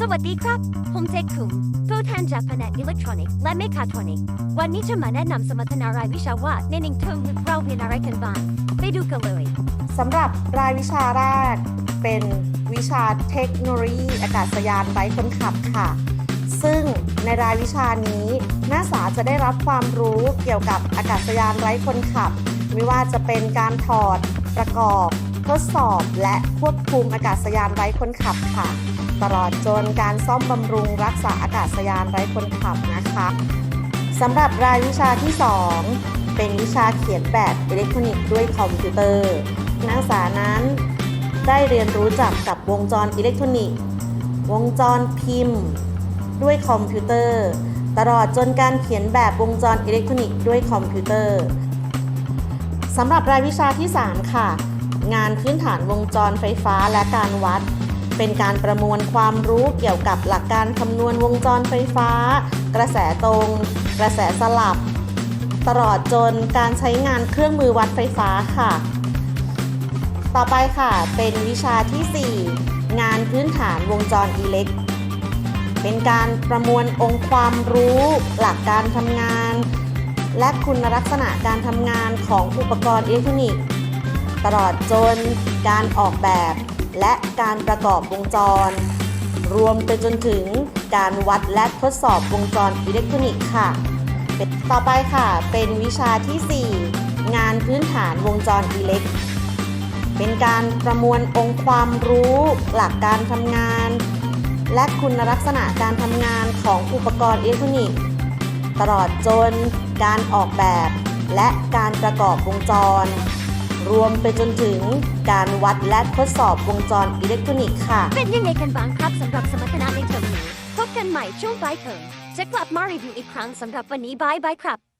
สวัสดีครับ ผมเจคุมผู้แทนจากแผนกอิเล็กทรอนิกส์และเมคาทรอนิกส์วันนี้จะมาแนะนำสมรรถนารายวิชาว่าในหนึ่งเทอมเราเรียนอะไรกันบ้างไปดูกันเลยสำหรับรายวิชาแรก เป็นวิชาเทคโนโลยีอากาศยานไร้คนขับค่ะ ซึ่งในรายวิชานี้นักศึกษาจะได้รับความรู้เกี่ยวกับอากาศยานไร้คนขับ ไม่ว่าจะเป็นการถอดประกอบ ทดสอบและควบคุมอากาศยานไร้คนขับค่ะ ตลอดจนการซ่อมบำรุงรักษาอากาศยานไร้คนขับนะคะสำหรับรายวิชาที่ 2 เป็นวิชาเขียนแบบอิเล็กทรอนิกส์ด้วยคอมพิวเตอร์นักศึกษานั้นได้เรียนรู้จักกับวงจรอิเล็กทรอนิกส์ วงจรพิมพ์ ด้วยคอมพิวเตอร์ ตลอดจนการเขียนแบบวงจรอิเล็กทรอนิกส์ด้วยคอมพิวเตอร์สำหรับรายวิชาที่ 3 ค่ะ งานพื้นฐานวงจรไฟฟ้าและการวัด เป็นการประมวลความรู้เกี่ยวกับหลักการคำนวณวงจรไฟฟ้า กระแสตรง กระแสสลับ ตลอดจนการใช้งานเครื่องมือวัดไฟฟ้าค่ะ ต่อไปค่ะ เป็นวิชาทีสี่4 งานพื้นฐานวงจรอิเล็ก เป็นการประมวลองค์ความรู้ หลักการทำงานและคุณลักษณะการทำงานของอุปกรณ์อิเล็กทรอนิกส์ ตลอดจนการออกแบบ และการประกอบวงจร รวมไปจนถึงการวัดและทดสอบวงจรอิเล็กทรอนิกส์ค่ะ ต่อไปค่ะ เป็นวิชาทีสี่ 4 งานพื้นฐานวงจรอิเล็ก เป็นการประมวลองค์ความรู้ หลักการทำงาน และคุณลักษณะการทำงานของอุปกรณ์อิเล็กทรอนิกส์ ตลอดจนการออกแบบ และการประกอบวงจร รวมไปจนถึงการวัดและทดสอบวงจรอิเล็กทรอนิกส์ค่ะ เป็นยังไงกันบ้างครับสำหรับสมรรถนะในเทอมนี้พบกันใหม่ช่วงปลายเทอมจะกลับมารีวิวอีกครั้งสำหรับวันนี้บายบายครับ